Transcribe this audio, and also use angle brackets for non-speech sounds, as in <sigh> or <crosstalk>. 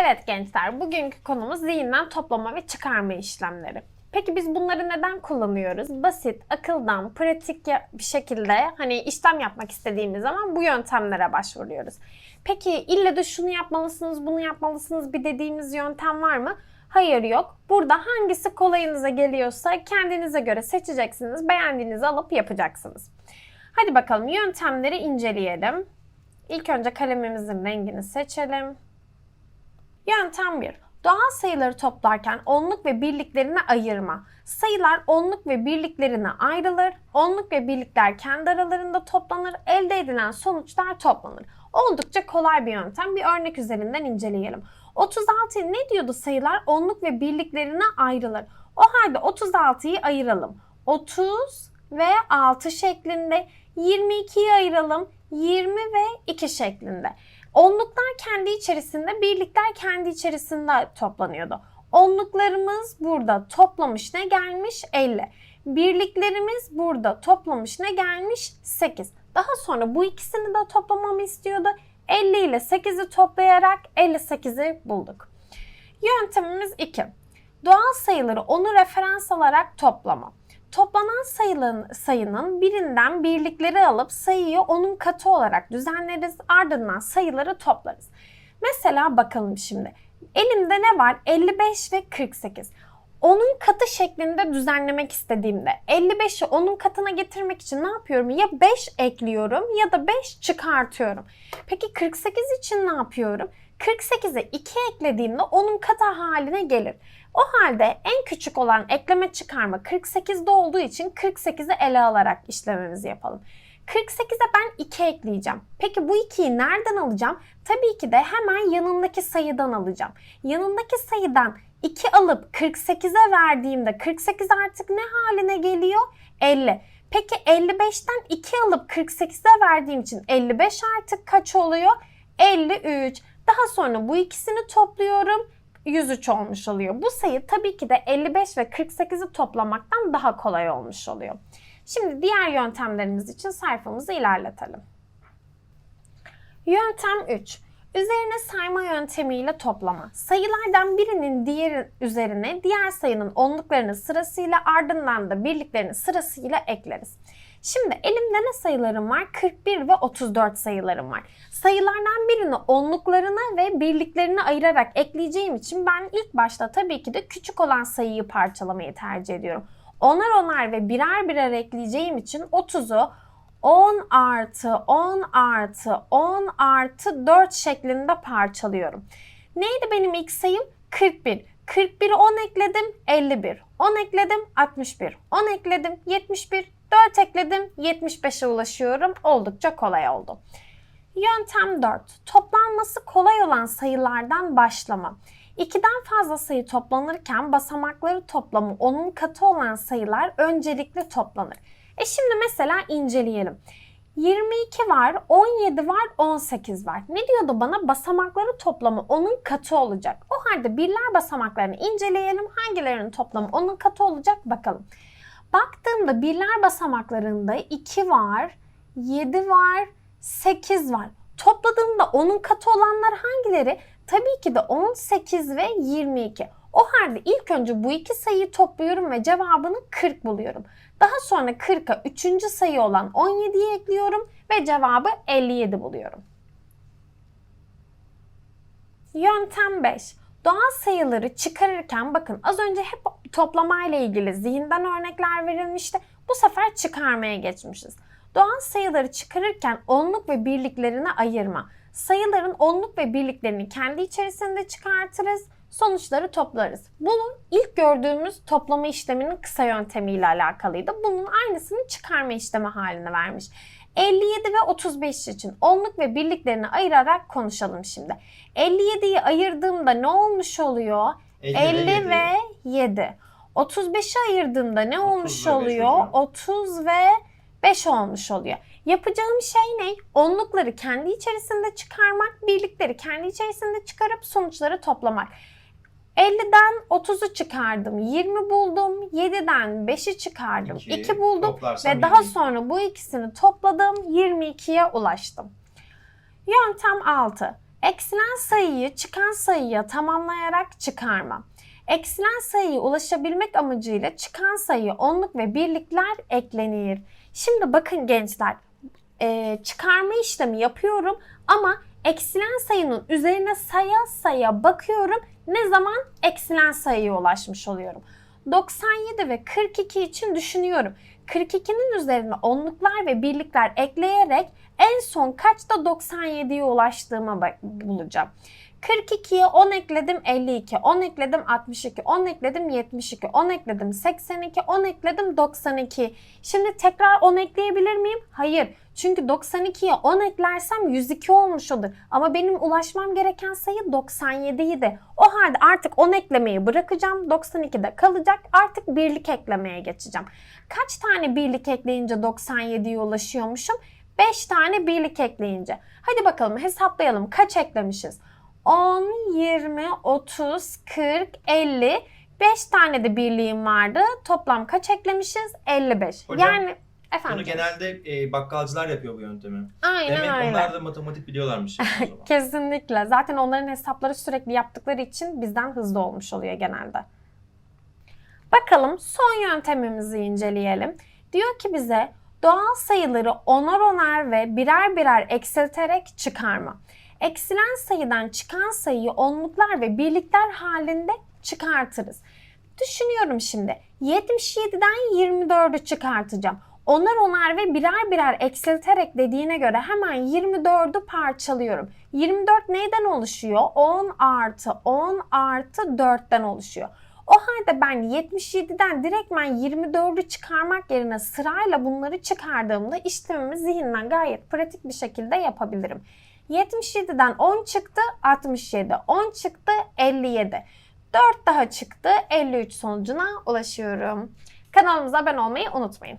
Evet gençler, bugünkü konumuz zihinden toplama ve çıkarma işlemleri. Peki biz bunları neden kullanıyoruz? Basit, akıldan, pratik bir şekilde hani işlem yapmak istediğimiz zaman bu yöntemlere başvuruyoruz. Peki ille de şunu yapmalısınız, bunu yapmalısınız bir dediğimiz yöntem var mı? Hayır yok. Burada hangisi kolayınıza geliyorsa kendinize göre seçeceksiniz, beğendiğinizi alıp yapacaksınız. Hadi bakalım yöntemleri inceleyelim. İlk önce kalemimizin rengini seçelim. Yöntem 1. Doğal sayıları toplarken onluk ve birliklerine ayırma. Sayılar onluk ve birliklerine ayrılır. Onluk ve birlikler kendi aralarında toplanır. Elde edilen sonuçlar toplanır. Oldukça kolay bir yöntem. Bir örnek üzerinden inceleyelim. 36 ne diyordu sayılar? Onluk ve birliklerine ayrılır. O halde 36'yı ayıralım. 30 ve 6 şeklinde. 22'yi ayıralım. 20 ve 2 şeklinde. Onluklar kendi içerisinde, birlikler kendi içerisinde toplanıyordu. Onluklarımız burada toplamış ne gelmiş? 50. Birliklerimiz burada toplamış ne gelmiş? 8. Daha sonra bu ikisini de toplamamı istiyordu. 50 ile 8'i toplayarak 58'i bulduk. Yöntemimiz 2. Doğal sayıları onu referans alarak toplama. Toplanan sayıların, sayının birinden birlikleri alıp sayıyı onun katı olarak düzenleriz. Ardından sayıları toplarız. Mesela bakalım şimdi. Elimde ne var? 55 ve 48. Onun katı şeklinde düzenlemek istediğimde 55'i onun katına getirmek için ne yapıyorum? Ya 5 ekliyorum ya da 5 çıkartıyorum. Peki 48 için ne yapıyorum? 48'e 2 eklediğimde onun katı haline gelir. O halde en küçük olan ekleme çıkarma 48'de olduğu için 48'i ele alarak işlememizi yapalım. 48'e ben 2 ekleyeceğim. Peki bu 2'yi nereden alacağım? Tabii ki de hemen yanındaki sayıdan alacağım. Yanındaki sayıdan 2 alıp 48'e verdiğimde 48 artık ne haline geliyor? 50. Peki 55'ten 2 alıp 48'e verdiğim için 55 artık kaç oluyor? 53. Daha sonra bu ikisini topluyorum. 103 olmuş oluyor. Bu sayı tabii ki de 55 ve 48'i toplamaktan daha kolay olmuş oluyor. Şimdi diğer yöntemlerimiz için sayfamızı ilerletelim. Yöntem 3. Üzerine sayma yöntemiyle toplama. Sayılardan birinin diğer üzerine diğer sayının onluklarını sırasıyla ardından da birliklerini sırasıyla ekleriz. Şimdi elimde ne sayılarım var? 41 ve 34 sayılarım var. Sayılardan birini onluklarına ve birliklerine ayırarak ekleyeceğim için ben ilk başta tabii ki de küçük olan sayıyı parçalamayı tercih ediyorum. Onar onar ve birer birer ekleyeceğim için 30'u 10 artı 10 artı 10 artı 4 şeklinde parçalıyorum. Neydi benim ilk sayım? 41. 41'i 10 ekledim 51. 10 ekledim 61. 10 ekledim 71. 4 ekledim 75'e ulaşıyorum. Oldukça kolay oldu. Yöntem 4. Toplanması kolay olan sayılardan başlama. 2'den fazla sayı toplanırken basamakları toplamı onun katı olan sayılar öncelikle toplanır. E şimdi mesela inceleyelim. 22 var, 17 var, 18 var. Ne diyordu bana? Basamakları toplamı onun katı olacak. O halde birler basamaklarını inceleyelim. Hangilerinin toplamı onun katı olacak bakalım. Baktığımda birler basamaklarında 2 var, 7 var, 8 var. Topladığımda onun katı olanlar hangileri? Tabii ki de 18 ve 22. O halde ilk önce bu iki sayıyı topluyorum ve cevabını 40 buluyorum. Daha sonra 40'a 3. sayı olan 17'yi ekliyorum ve cevabı 57 buluyorum. Yöntem 5. Doğal sayıları çıkarırken bakın az önce hep toplamayla ilgili zihinden örnekler verilmişti. Bu sefer çıkarmaya geçmişiz. Doğal sayıları çıkarırken onluk ve birliklerine ayırma. Sayıların onluk ve birliklerini kendi içerisinde çıkartırız. Sonuçları toplarız. Bunun ilk gördüğümüz toplama işleminin kısa yöntemiyle alakalıydı. Bunun aynısını çıkarma işlemi haline vermiş. 57 ve 35 için onluk ve birliklerini ayırarak konuşalım şimdi. 57'yi ayırdığımda ne olmuş oluyor? 50 50, ve yedi. ve 7. 35'i ayırdığımda ne 30 olmuş oluyor? oluyor. 30 ve 5 olmuş oluyor. Yapacağım şey ne? Onlukları kendi içerisinde çıkarmak, birlikleri kendi içerisinde çıkarıp sonuçları toplamak. 50'den 30'u çıkardım, 20 buldum. 7'den 5'i çıkardım, İki, 2 buldum ve daha 22. sonra bu ikisini topladım, 22'ye ulaştım. Yöntem 6. Eksilen sayıyı çıkan sayıya tamamlayarak çıkarma. Eksilen sayıya ulaşabilmek amacıyla çıkan sayı onluk ve birlikler eklenir. Şimdi bakın gençler e, çıkarma işlemi yapıyorum ama eksilen sayının üzerine saya saya bakıyorum. Ne zaman eksilen sayıya ulaşmış oluyorum. 97 ve 42 için düşünüyorum. 42'nin üzerine onluklar ve birlikler ekleyerek en son kaçta 97'ye ulaştığıma bulacağım. 42'ye 10 ekledim 52, 10 ekledim 62, 10 ekledim 72, 10 ekledim 82, 10 ekledim 92. Şimdi tekrar 10 ekleyebilir miyim? Hayır. Çünkü 92'ye 10 eklersem 102 olmuş olur. Ama benim ulaşmam gereken sayı 97 idi. O halde artık 10 eklemeyi bırakacağım. 92'de kalacak. Artık birlik eklemeye geçeceğim. Kaç tane birlik ekleyince 97'ye ulaşıyormuşum? 5 tane birlik ekleyince. Hadi bakalım hesaplayalım. Kaç eklemişiz? 10, 20, 30, 40, 50. 5 tane de birliğim vardı. Toplam kaç eklemişiz? 55. Hocam, yani efendim. Bunu genelde e, bakkalcılar yapıyor bu yöntemi. Aynen Demek öyle. onlar da matematik biliyorlarmış yani. <laughs> Kesinlikle. Zaten onların hesapları sürekli yaptıkları için bizden hızlı olmuş oluyor genelde. Bakalım son yöntemimizi inceleyelim. Diyor ki bize doğal sayıları onar onar ve birer birer eksilterek çıkarma. Eksilen sayıdan çıkan sayıyı onluklar ve birlikler halinde çıkartırız. Düşünüyorum şimdi. 77'den 24'ü çıkartacağım. Onar onar ve birer birer eksilterek dediğine göre hemen 24'ü parçalıyorum. 24 neyden oluşuyor? 10 artı 10 artı 4'ten oluşuyor. O halde ben 77'den direktmen 24'ü çıkarmak yerine sırayla bunları çıkardığımda işlemimi zihinden gayet pratik bir şekilde yapabilirim. 77'den 10 çıktı 67, 10 çıktı 57. 4 daha çıktı 53 sonucuna ulaşıyorum. Kanalımıza abone olmayı unutmayın.